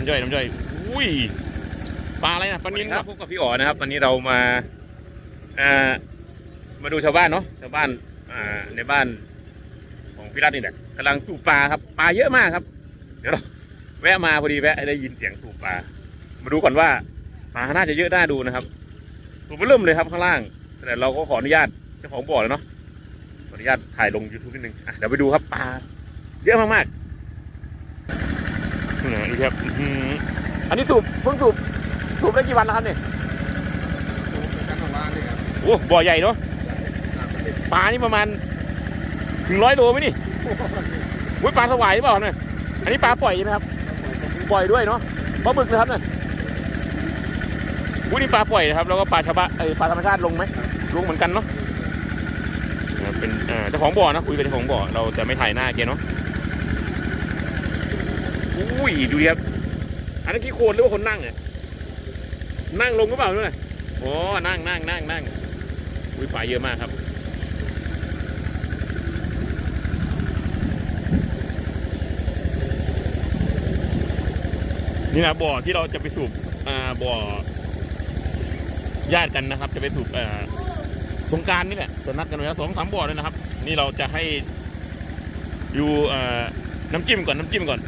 น้ำย่อยน้ำย่อยอุ้ยปลาอะไรนะปลานิลครับพบกับพี่อ๋อนะครับ วันนี้เรามาอ่ามาดูชาวบ้านเนาะชาวบ้านอ่าในบ้านของพี่รัตนี่แหละกำลังสูบปลาครับปลาเยอะมากครับ เดี๋ยวเราแวะมาพอดีแวะได้ยินเสียงสูบปลามาดูก่อนว่าปลาน่าจะเยอะน่าดูนะครับสูบเริ่มเลยครับข้างล่าง แต่เราก็ขออนุญาตเจ้าของบ่อแล้วเนาะขออนุญาตถ่ายลง YouTube นิดนึงอะเดี๋ยวไปดูครับปลาเยอะมากๆ นี่นะดูครับอื้อหืออันนี้สูบเพิ่งสูบสูบได้กี่วันแล้วครับเนี่ยกันของบ้านนี่ครับโอ้บ่อใหญ่เนาะปลานี่ประมาณถึงร้อยโลไหมนี่อุ้ยปลาสวายหรือเปล่าเนี่ยอันนี้ปลาปล่อยใช่ไหมครับ ปล่อยด้วยเนาะปลาบึกนะครับเนี่ยอุ้ยนี่ปลาปล่อยนะครับ แล้วก็ปลาชาวบ้านเอ้ยปลาธรรมชาติลงไหมลงเหมือนกันเนาะนะครับเป็นอ่าเจ้าของบ่อนะคุยกับเจ้าของบ่อเราจะไม่ถ่ายหน้าแกเนาะ อุ้ยดูดิครับอันนั้นกี่โคนหรือว่าคนนั่งเนี่ยนั่งลงหรือเปล่าเนี่ยโอ้นั่งนั่งนั่งนั่งอุ้ยปลาเยอะมากครับนี่นะบ่อที่เราจะไปสูบอ่าบ่อญาติกันนะครับ จะไปสูบอ่าสงการนี่แหละจะนัดกันไว้แล้วสองสามบ่อเลยนะครับ นี่เราจะให้อยู่อ่าน้ำจิ้มก่อนน้ำจิ้มก่อน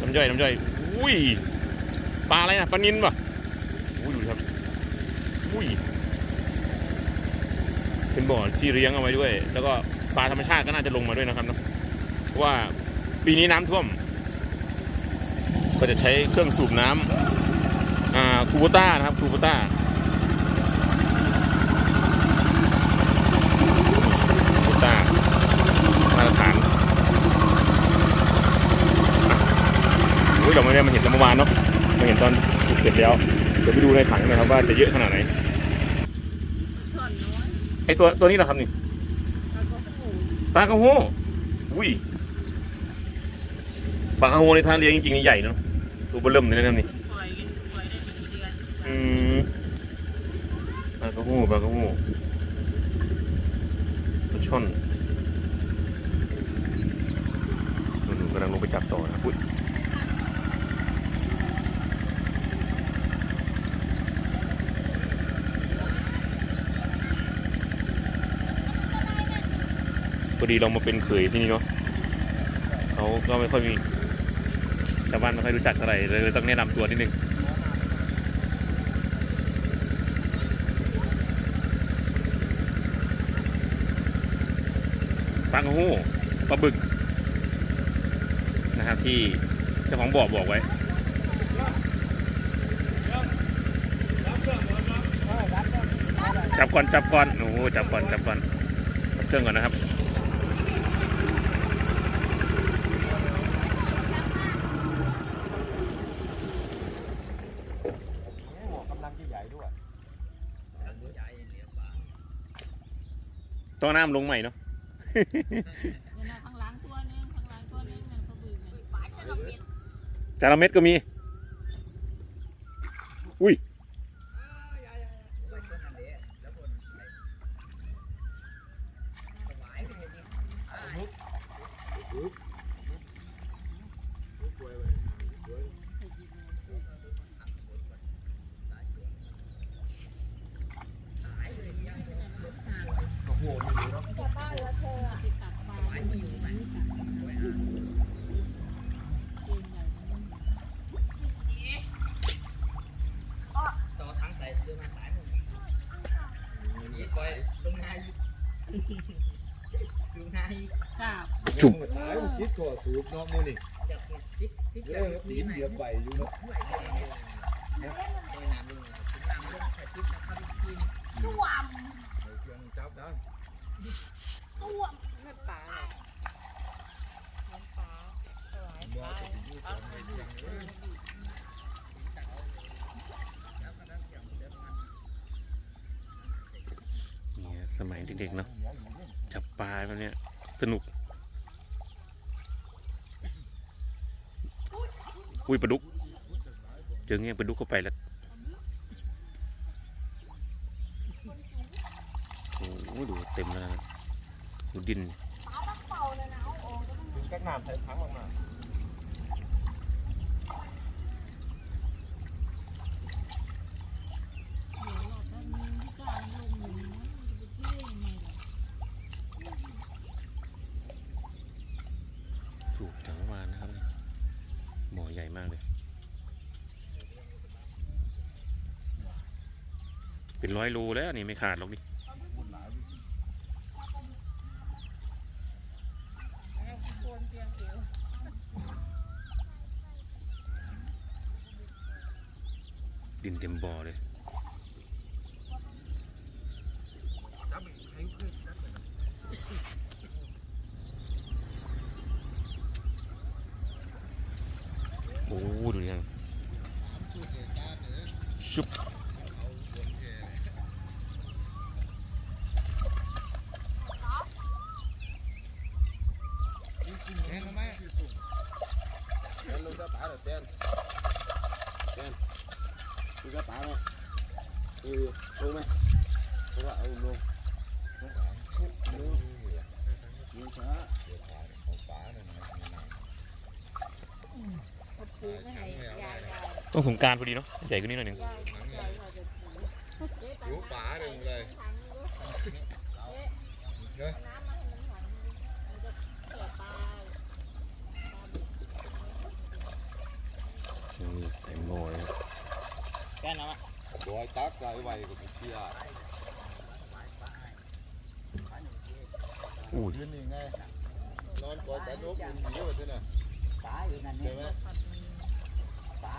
น้ำย่อยน้ำย่อยอุ้ยปลาอะไรนะปลานินป่ะอุ้ยดูครับอุ้ยเป็นบ่อที่เลี้ยงเอาไว้ด้วย แล้วก็ปลาธรรมชาติก็น่าจะลงมาด้วยนะครับเนาะว่าปีนี้น้ำท่วม ก็จะใช้เครื่องสูบน้ำอ่าคูโบต้านะครับคูโบต้าคูโบต้ามาตรฐานอะโอ้ยเรา ไม่ได้มาเห็นตอนเมื่อวานเนาะมาเห็นตอนสูบเสร็จแล้วเดี๋ยวไปดูในถังนะครับว่าจะเยอะขนาดไหนไอตัวตัวนี้เหรอครับนี่แล้วก็หูปลากระโฮอุ้ยปลากระโฮในทางเลี้ยงจริงๆนี่ใหญ่เนาะตัวเบอร์เริ่มเลยนะครับนี่ปล่อยกันปล่อยได้กี่เดือนอืมปลากระโฮปลากระโฮปลาช่อนหนูกำลังลงไปจับต่อนะอุ้ย พอดีเรามาเป็นเขยที่นี่เนาะเขาก็ไม่ค่อยมีชาวบ้านไม่ค่อยรู้จักเท่าไหร่เลยต้องแนะนำตัวนิดนึงปลากระหูปลาบึกนะครับที่เจ้าของบ่อบอกไว้จับก่อนจับก่อนโอ้จับก่อนจับก่อนจับเครื่องก่อนนะครับ กำลังใหญ่ด้วย ต้องน้ำลงใหม่เนาะเนี่ยนะข้างหลังตัวนึงข้างหลังตัวนึงมันก็บึ้งเลยปลาจะระเบิดจาระเม็ดก็มี อุ้ย นี่ปล่อยลงนาอีกดูนาอีกกราบจุ่มตายคิดตัวสูบน้องมูนี่อยากติดติดเรื่องตีนเหยียบใบอยู่เนาะด้วยเนี่ยน้ำลงน้ำลงแต่ติดกับความทีนี่เครื่องจับได้ เลือดปลาเลยน้ำปลาสวายปลา นี่ส มัยเด็กๆเนาะจับปลาแบบเนี้ยสนุก อุ้ยปลาดุก เจอเงี้ยปลาดุกเข้าไปแล้ว โอ้โหดูเต็มแล้วนะดูดิน ถึงกักน้ำใส่ถังมาก มากเลย เป็นร้อยโลแล้วนี่ไม่ขาดหรอกนี่ดินเต็มบ่อเลย จับให้เพื่อนจับ โอ้ดูยังชุบ เห็นไหมเต้นลงจะป่าเต้นเต้นลงจะป่าไหมเออลงไหมเพราะว่าเอาลงลงชุบลงลงช้าของป่าเนี่ยนะเขาปูไม่ให้ยายยายต้องสงกรารพอดีเนาะใหญ่กว่านี้หน่อยหนึ่งยายยายเขาจะปูเอ๊ะอยู่ป่าหนึ่งเลยถังดูเอ๊ะน้ำมาให้มันถังมันจะเกิดปลา นี่ เต็มบ่อเลยแค่นั้นอะดอยตักใส่ไว้ก็ไม่เชื่ออู้ยยืนนี่ไงนอนกอดแต่นกอุ่นดีว่าที่น่ะปลาอยู่นั่นใช่เนี่ยไหมปลา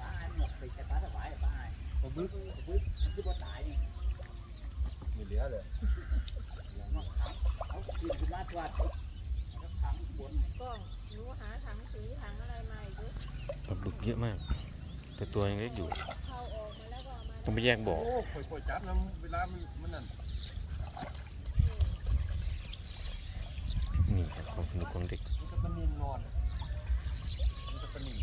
ปลาหมกไปแต่ปลาถวายปลาเอาบึ้บบึ้บมันคือบ่ตายนี่มีเหลือเลยมันขังเขากินขึ้นมาตัวแล้วขังบนก็ หนูหาถังสีถังอะไรมาอีกด้วยปลาบึกเยอะมาก แต่ตัวยังเล็กอยู่เข้าออกมาแล้วก็เอามาต้องไปแยกบ่อโอ้ค่อยๆจับน้ำเวลามันมันนั่นนี่ครับความสนุกของเด็กมันจะเป็นนินนอนมันจะเป็นนิน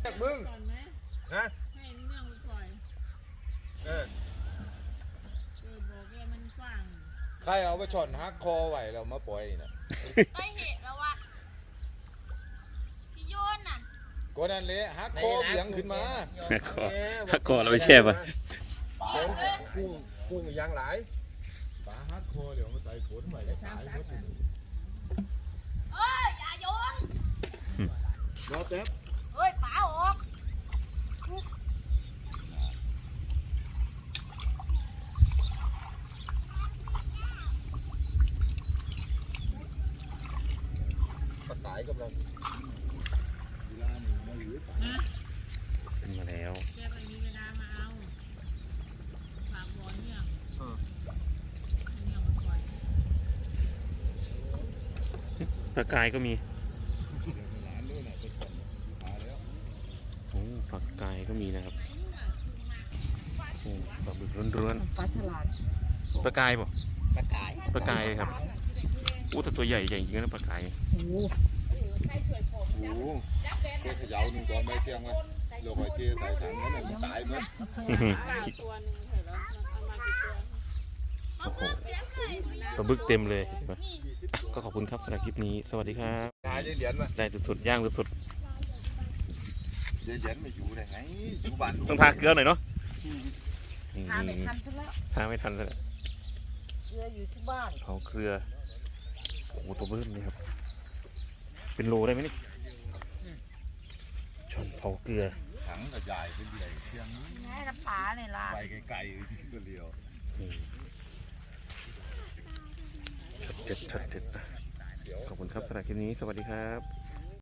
แยกมึง ก่อนไหม ฮะ ให้เรื่องมันปล่อย เออเออบอกแกมันกว้างใครเอาไปช่อนฮักคอไว้แล้วมาปล่อยนี่นะไอเหตุแล้วว่าพี่โยนน่ะก็นั่นแหละฮักคอเบี่ยงขึ้นมาฮักคอฮักคอเราไปแช่ปะเดี๋ยวเกินกุ้งกุ้งยางหลายปลาฮักคอเดี๋ยวมาใส่ผลใหม่จะสายหมดเลยเอ้ยอย่าโยนรอแป๊บ เอ้ยป๋าออก ปลาสายกำลังเวลาหนึ่งมาหรือปลา ขึ้นมาแล้ว แกไปมีเวลามาเอาฝากบอลเนี่ยเนี่ยมันปล่อยปลากายก็มีเดี๋ยวหลานด้วยนะไปช่อนปลาแล้วโอ้ปลากายก็มีนะครับโอ้ปลาบึกร้วนปลาฉลาดๆปลากายป่ะปลากายปลากายครับอู้แต่ตัวใหญ่ใหญ่จริงนะปลากายใครช่วยผม โอ้โหเทเขย่าหนึ่งก่อนไม่เที่ยงไว้เราไปเทใส่ถังนั้นน่ะมันตายหมดปลาตัวหนึ่งเหรอเอามากี่ตัวโอ้โหปลาบึกเต็มเลยเห็นปะอะก็ขอบคุณครับสำหรับคลิปนี้ สวัสดีครับ ตายได้เหรียญมาได้สุดๆย่างสุดเหรียญไม่อยู่ได้ไงอยู่บ้านๆต้องทาเกลือหน่อยเนาะนี่ทานไม่ทันซะแล้วทาไม่ทันแล้วเรืออยู่ที่บ้าน เผาเกลือโอ้โหตัวเบิ้มเลยครับ เป็นโลได้ไหมนี่ช้อนเผาเกลือ ถังกระจายเป็นใหญ่เที่ยงแม่น้ำปลาเนี่ยล่ะไปไกลๆก็เดียวนี่ช็อตเด็ดช็อตเด็ดอะขอบคุณครับสำหรับคลิปนี้ สวัสดีครับ